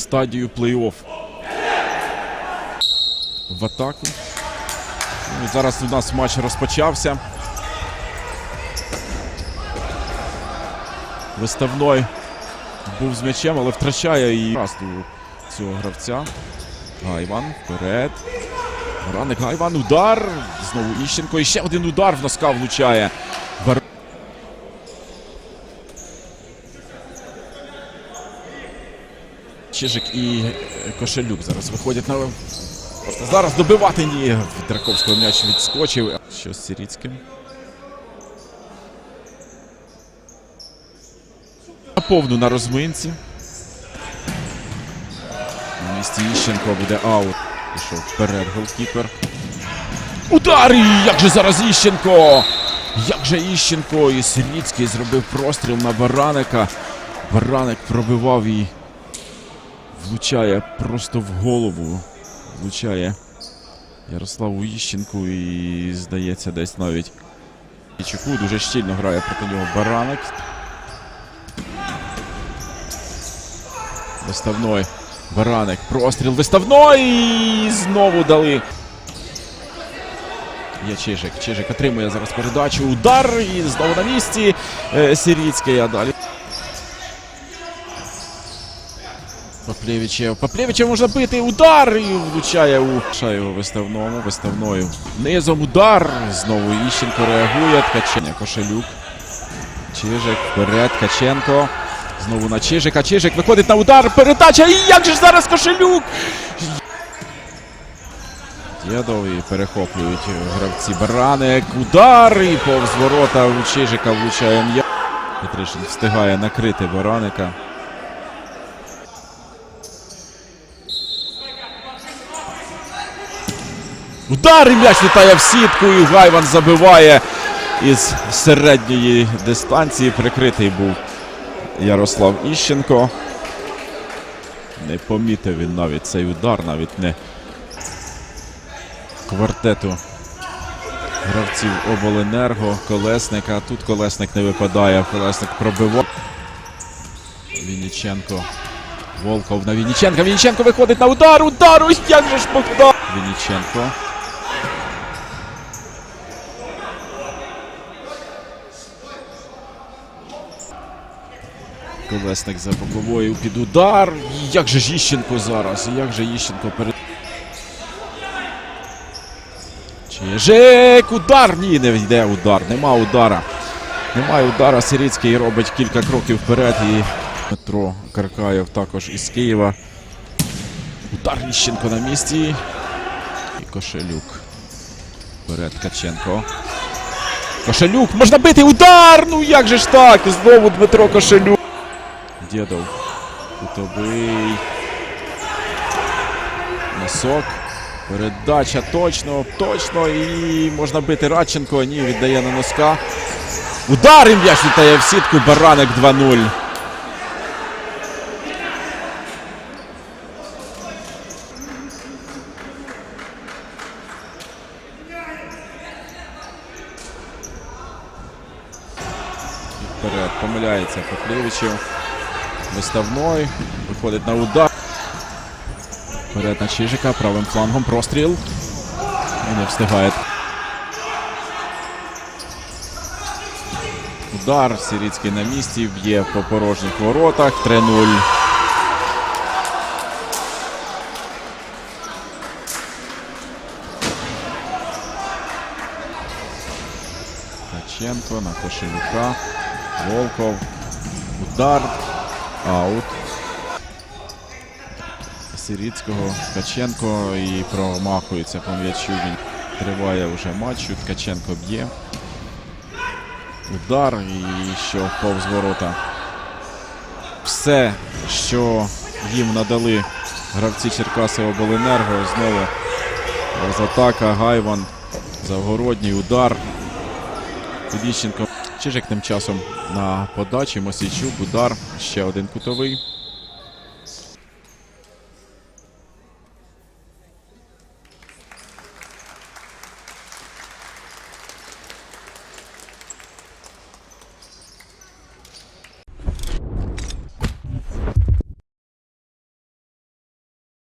стадію плей-офф. В атаку. Ну, зараз у нас матч розпочався. Виставной був з м'ячем, але втрачає раз у цього гравця. Гайван вперед. Раник Гайван. Удар. Знову Іщенко. І ще один удар в носка влучає. Чижик і е, Кошелюк зараз виходять на. Зараз добивати ні. В Драковського м'яч відскочив. Що з Сіріцьким? Повну на розминці. На місці Іщенко буде аут. Пішов вперед голкіпер. Удар! І Як же зараз Іщенко! Як же Іщенко і Сирніцький зробив простріл на Бараника. Бараник пробивав і влучає просто в голову. Влучає Ярославу Іщенку і здається десь навіть Ічуку дуже щільно грає проти нього Бараник. Виставной. Бараник. Простріл виставной. І знову дали. Є Чижик. Чижик отримує зараз передачу. Удар. І знову на місці. Е, Сиріцький, а далі. Поплєвичев. Поплєвичев можна бити. Удар. І влучає у Шаєву виставному. Виставною. Низом удар. Знову Іщенко реагує. Ткаченко. Кошелюк. Чижик вперед. Ткаченко. Знову на Чижика. Чижик виходить на удар. Передача. І як же ж зараз кошелюк? Дєдов і перехоплюють гравці Бараник. Удар і повз ворота у Чижика влучає м'я. Петришин встигає накрити Бараника. Удар і м'яч літає в сітку і Гайван забиває із середньої дистанції. Прикритий був Ярослав Іщенко. Не помітив він навіть цей удар, навіть не квартету гравців обленерго, колесника. Тут колесник не випадає, колесник пробивав. Вінніченко. Волков на Вінніченка. Вінніченко виходить на удар. Удар! Ось як же ж Богдан! Вінніченко. Колесник за боковою під удар. Як же ж зараз? Як же Іщенко перед. Чижик! Удар! Ні, не йде удар. Нема удара. Немає удара. Сирицький робить кілька кроків вперед. І Дмитро Каркаєв також із Києва. Удар Іщенко на місці. І Кошелюк. Вперед Ткаченко. Кошелюк! Можна бити! Удар! Ну як же ж так? Знову Дмитро Кошелюк. Дєдов. Кутовий. Носок. Передача точно, точно. І можна бити Радченко. Ні, віддає на носка. Удар і м'яч літає в сітку. Бараник 2-0. Вперед помиляється Поплєвичів. Виставной. Виходить на удар. Вперед на Чижика. Правим флангом простріл. І не встигає. Удар. Сіріцький на місці. Б'є по порожніх воротах. 3-0. Ткаченко на Кошелюка. Волков. Удар. Аут. Сиріцького. Ткаченко і промахується по м'ячу. Він триває вже матч. Ткаченко б'є. Удар і що повз ворота. Все, що їм надали гравці Черкаси Обленерго. Знову атака. Гайван. Завгородній удар. Підіщенко. Чижик тим часом на подачі. Мосійчук. Удар. Ще один кутовий.